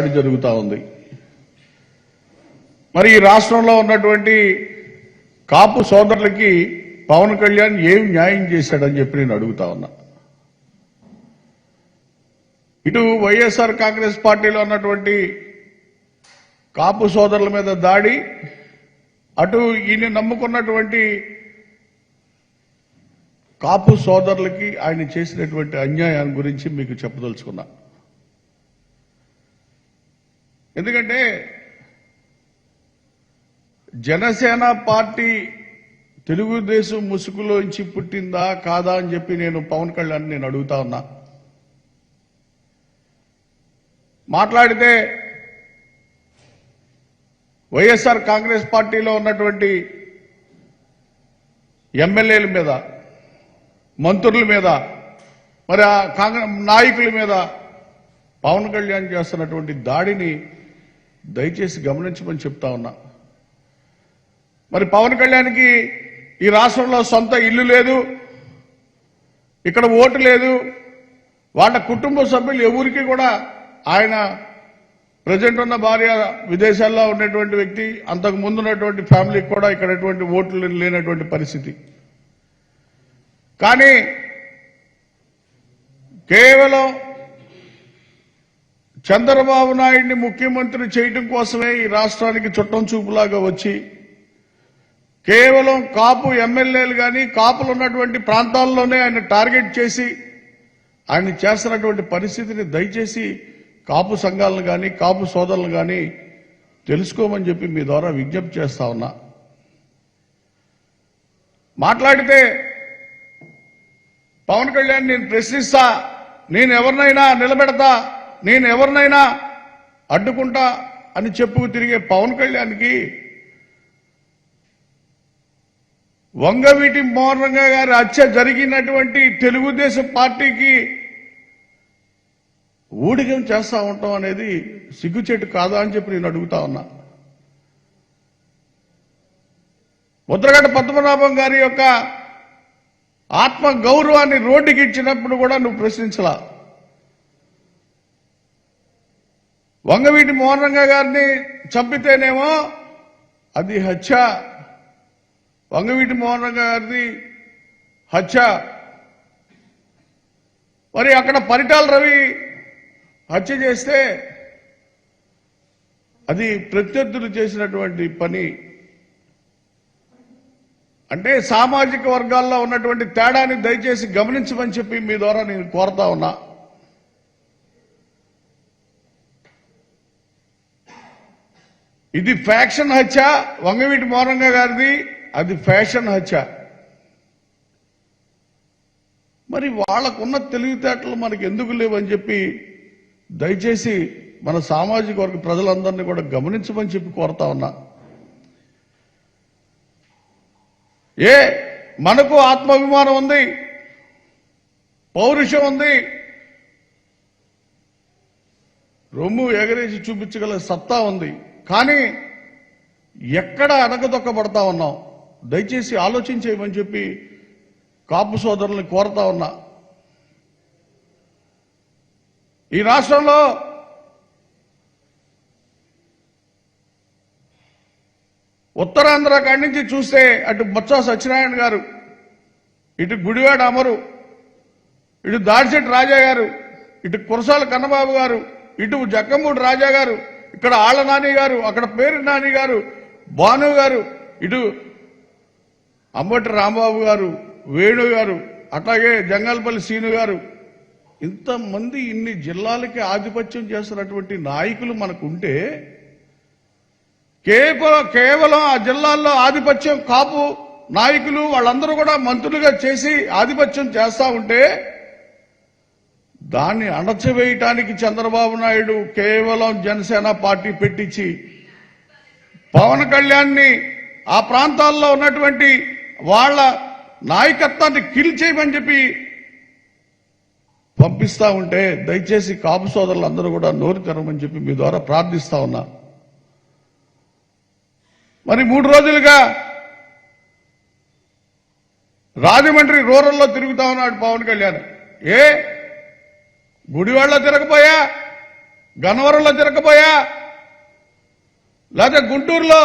దాడి జరుగుతూ ఉంది. మరి ఈ రాష్ట్రంలో ఉన్నటువంటి కాపు సోదరులకి పవన్ కళ్యాణ్ ఏం న్యాయం చేశాడని చెప్పి నేను అడుగుతా ఉన్నా. ఇటు వైఎస్ఆర్ కాంగ్రెస్ పార్టీలో ఉన్నటువంటి కాపు సోదరుల మీద దాడి అటు ఈయన నమ్ముకున్నటువంటి కాపు సోదరులకి ఆయన చేసినటువంటి అన్యాయం గురించి మీకు చెప్పదలుచుకున్నా. ఎందుకంటే జనసేన పార్టీ తెలుగుదేశం ముసుగులోంచి పుట్టిందా కాదా అని చెప్పి నేను పవన్ కళ్యాణ్ నేను అడుగుతా ఉన్నా. మాట్లాడితే వైఎస్ఆర్ కాంగ్రెస్ పార్టీలో ఉన్నటువంటి ఎమ్మెల్యేల మీద మంత్రుల మీద మరి ఆ కాంగ్రెస్ నాయకుల మీద పవన్ కళ్యాణ్ చేస్తున్నటువంటి దాడిని దయచేసి గమనించమని చెప్తా ఉన్నా. మరి పవన్ కళ్యాణ్కి ఈ రాష్ట్రంలో సొంత ఇల్లు లేదు ఇక్కడ ఓటు లేదు వాళ్ళ కుటుంబ సభ్యులు ఎవరికి కూడా ఆయన ప్రజెంట్ ఉన్న భార్య విదేశాల్లో ఉన్నటువంటి వ్యక్తి అంతకు ముందు ఉన్నటువంటి ఫ్యామిలీకి కూడా ఇక్కడ ఎటువంటి ఓట్లు లేనటువంటి పరిస్థితి. కానీ కేవలం చంద్రబాబు నాయుడిని ముఖ్యమంత్రి చేయడం కోసమే ఈ రాష్ట్రానికి చుట్టం చూపులాగా వచ్చి కేవలం కాపు ఎమ్మెల్యేలు కానీ కాపులు ఉన్నటువంటి ప్రాంతాల్లోనే ఆయన టార్గెట్ చేసి ఆయన చేస్తున్నటువంటి పరిస్థితిని దయచేసి కాపు సంఘాలను కానీ కాపు సోదరులను కానీ తెలుసుకోమని చెప్పి మీ ద్వారా విజ్ఞప్తి చేస్తా ఉన్నా. మాట్లాడితే పవన్ కళ్యాణ్ నేను ప్రశ్నిస్తా నేను ఎవరినైనా నిలబెడతా నేను ఎవరినైనా అడ్డుకుంటా అని చెప్పుకు తిరిగే పవన్ కళ్యాణ్కి వంగవీటి మోహన్రంగ గారి హత్య జరిగినటువంటి తెలుగుదేశం పార్టీకి ఊడిగం చేస్తా ఉంటాం అనేది సిగ్గుచేటు కాదా అని చెప్పి నేను అడుగుతా ఉన్నా. ముద్రగడ్డ పద్మనాభం గారి యొక్క ఆత్మ గౌరవాన్ని రోడ్డుకి ఇచ్చినప్పుడు కూడా నువ్వు ప్రశ్నించలా. వంగవీటి మోహనరంగ గారిని చంపితేనేమో అది హత్య. వంగవీటి మోహనరంగ గారిది హత్య. మరి అక్కడ పరిటాల రవి హత్య చేస్తే అది ప్రత్యర్థులు చేసినటువంటి పని. అంటే సామాజిక వర్గాల్లో ఉన్నటువంటి తేడాని దయచేసి గమనించమని చెప్పి మీ ద్వారా నేను కోరుతా ఉన్నా. ఇది ఫ్యాక్షన్ హత్య వంగవీటి మోరంగ గారిది అది ఫ్యాషన్ హత్య. మరి వాళ్ళకున్న తెలివితేటలు మనకి ఎందుకు లేవని చెప్పి దయచేసి మన సామాజిక వర్గ ప్రజలందరినీ కూడా గమనించమని చెప్పి కోరుతా ఉన్నా. ఏ మనకు ఆత్మాభిమానం ఉంది పౌరుషం ఉంది. రొమ్ము ఎగరేసి చూపించగల సత్తా ఉంది. కానీ ఎక్కడ అనగదొక్కబడతా ఉన్నాం దయచేసి ఆలోచించేయమని చెప్పి కాపు సోదరుల్ని కోరుతా ఉన్నా. ఈ రాష్ట్రంలో ఉత్తరాంధ్ర కాడి నుంచి చూస్తే అటు బొత్స సత్యనారాయణ గారు ఇటు గుడివాడ అమరు ఇటు దాడిశెట్టి రాజా గారు ఇటు కురసాల కన్నబాబు గారు ఇటు జక్కమూడి రాజా గారు ఇక్కడ ఆళ్ళ నాని గారు అక్కడ పేరు నాని గారు భాను గారు ఇటు అంబటి రాంబాబు గారు వేణు గారు అట్లాగే జంగల్పల్లి సీను గారు. ఇంతమంది ఇన్ని జిల్లాలకి ఆధిపత్యం చేస్తున్నటువంటి నాయకులు మనకుంటే కేవలం కేవలం ఆ జిల్లాల్లో ఆధిపత్యం కాపు నాయకులు వాళ్ళందరూ కూడా మంత్రులుగా చేసి ఆధిపత్యం చేస్తా ఉంటే దాన్ని అణచవేయటానికి చంద్రబాబు నాయుడు కేవలం జనసేన పార్టీ పెట్టించి పవన్ కళ్యాణ్ని ఆ ప్రాంతాల్లో ఉన్నటువంటి వాళ్ళ నాయకత్వాన్ని కిల్ చేయమని చెప్పి పంపిస్తా ఉంటే దయచేసి కాపు సోదరులందరూ కూడా నోరు తెరమని చెప్పి మీ ద్వారా ప్రార్థిస్తా ఉన్నా. మరి మూడు రోజులుగా రాజమండ్రి రూరల్లో తిరుగుతా ఉన్నాడు పవన్ కళ్యాణ్. ఏ? గుడివాడలో తిరగపోయా గన్నవరంలో తిరగపోయా లేకపోతే గుంటూరులో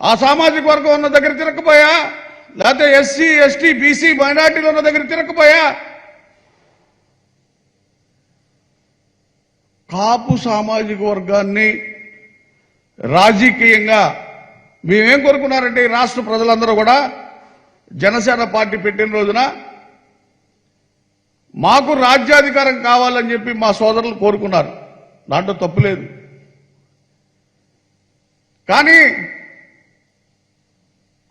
ఆ సామాజిక వర్గం ఉన్న దగ్గర తిరగపోయా లేకపోతే ఎస్సీ ఎస్టీ బీసీ మైనార్టీలు ఉన్న దగ్గర తిరగపోయా కాపు సామాజిక వర్గాన్ని రాజకీయంగా మేమేం కోరుకున్నారంటే ఈ రాష్ట్ర ప్రజలందరూ కూడా జనసేన పార్టీ పెట్టిన రోజున మాకు రాజ్యాధికారం కావాలని చెప్పి మా సోదరులు కోరుకున్నారు. దాంట్లో తప్పులేదు కానీ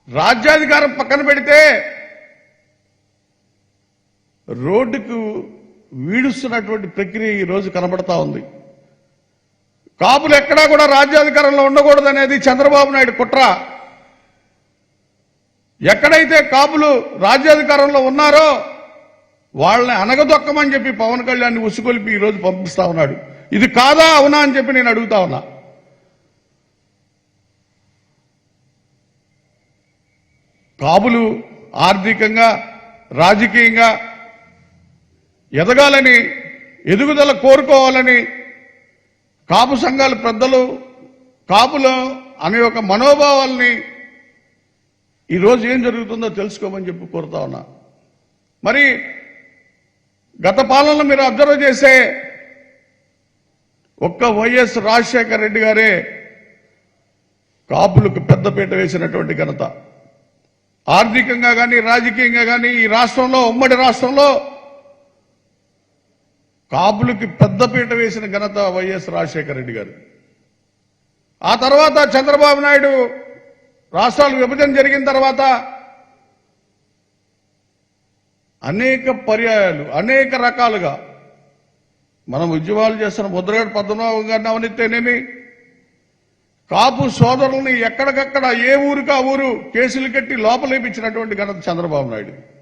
రాజ్యాధికారం పక్కన పెడితే రోడ్డుకు వీడుస్తున్నటువంటి ప్రక్రియ ఈ రోజు కనబడతా ఉంది. కాపులు ఎక్కడా కూడా రాజ్యాధికారంలో ఉండకూడదనేది చంద్రబాబు నాయుడు కుట్ర. ఎక్కడైతే కాపులు రాజ్యాధికారంలో ఉన్నారో వాళ్ళని అనగదొక్కమని చెప్పి పవన్ కళ్యాణ్ ఉసుకొలిపి ఈ రోజు పంపిస్తా ఉన్నాడు. ఇది కాదా అవునా అని చెప్పి నేను అడుగుతా ఉన్నా. కాపులు ఆర్థికంగా రాజకీయంగా ఎదగాలని ఎదుగుదల కోరుకోవాలని కాపు సంఘాల పెద్దలు కాపులు అనే ఒక మనోభావాల్ని ఈరోజు ఏం జరుగుతుందో తెలుసుకోమని చెప్పి కోరుతా ఉన్నా. మరి గత పాలనలో మీరు అబ్జర్వ్ చేసే ఒక్క వైఎస్ రాజశేఖర రెడ్డి గారే కాపులకు పెద్దపీట వేసినటువంటి ఘనత. ఆర్థికంగా కానీ రాజకీయంగా కానీ ఈ రాష్ట్రంలో ఉమ్మడి రాష్ట్రంలో కాపులకి పెద్దపీట వేసిన ఘనత వైఎస్ రాజశేఖర రెడ్డి గారు. ఆ తర్వాత చంద్రబాబు నాయుడు రాష్ట్రాలు విభజన జరిగిన తర్వాత అనేక పర్యాయాలు అనేక రకాలుగా మనం ఉద్యమాలు చేస్తున్న ముద్రగడ పద్మనాభం గారిని అవనెత్తేనేమి? కాపు సోదరుల్ని ఎక్కడికక్కడ ఏ ఊరికి ఆ ఊరు కేసులు కట్టి లోపలేపించినటువంటి ఘనత చంద్రబాబు నాయుడు.